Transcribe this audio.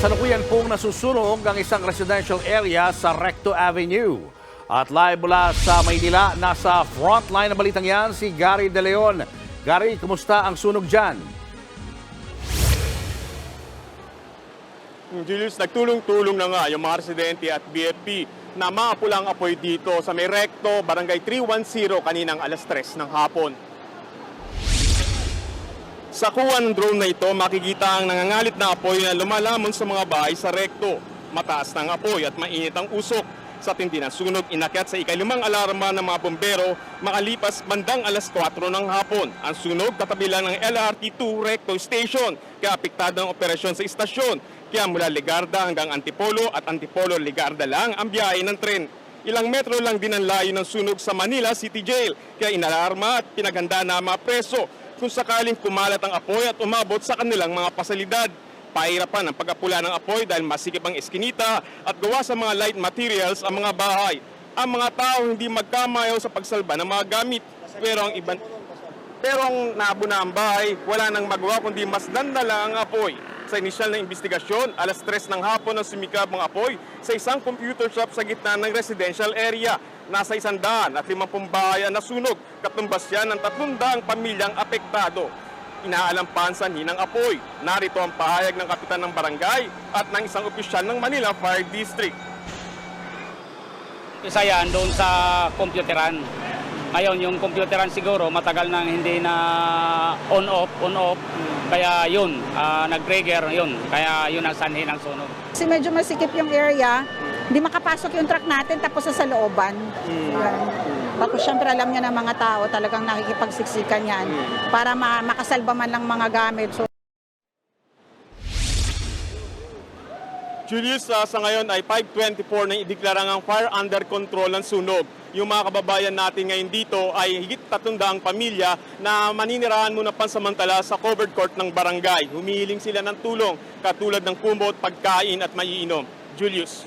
Kasalukuyan pong nasusunog ang isang residential area sa Recto Avenue. At live mula sa Maynila, nasa frontline ng balitang yan si Gary De Leon. Gary, kumusta ang sunog dyan? Julius, nagtulong-tulong na nga yung mga residente at BFP na maapulang apoy dito sa may recto, barangay 310 kaninang alas 3 ng hapon. Sa kuha ng drone na ito, makikita ang nangangalit na apoy na lumalamon sa mga bahay sa recto. Mataas ng apoy at mainit ang usok. Sa tindi ng sunog, inakyat sa ikalimang alarma ng mga bombero makalipas bandang alas 4 ng hapon. Ang sunog katabi lang ng LRT2 Recto Station, kaya apektado ang operasyon sa istasyon. Kaya mula Ligarda hanggang Antipolo at Antipolo Ligarda lang ang biyahe ng tren. Ilang metro lang din ang layo ng sunog sa Manila City Jail, kaya inalarma at pinaganda na mga preso kung sakaling kumalat ang apoy at umabot sa kanilang mga pasalidad. Pahirapan ang pagkapula ng apoy dahil masikip ang eskinita at gawa sa mga light materials ang mga bahay. Ang mga tao hindi magkamayaw sa pagsalba ng mga gamit. Pero ang iban pero ang naabo na ang bahay, wala nang magawa kundi mas dandala ang apoy. Sa inisyal na investigasyon, alas 3 ng hapon ang sumikab ang apoy sa isang computer shop sa gitna ng residential area. Nasa isandaan at limampung bahay ang nasunog, katumbas yan ng tatlong daang pamilyang apektado. Inaalam pa ang sanhi ng apoy. Narito ang pahayag ng kapitan ng barangay at ng isang opisyal ng Manila Fire District. Isa yan doon sa computeran. Ngayon, yung computeran siguro matagal nang hindi na on-off, on-off. Kaya yun, ah, nag-trigger yun. Kaya yun ang sanhi ng sunog. Kasi medyo masikip yung area, hindi makapasok yung truck natin tapos sa looban. Yan. Tapos syempre alam niya ng mga tao talagang nakikipagsiksikan yan para ma- makasalba man lang mga gamit. So, Julius, ah, sa ngayon ay 524 na ideklara ang fire under control ng sunog. Yung mga kababayan natin ngayon dito ay higit 300 pamilya na maninirahan muna pansamantala sa covered court ng barangay. Humihiling sila ng tulong katulad ng kumot, pagkain at maiinom. Julius.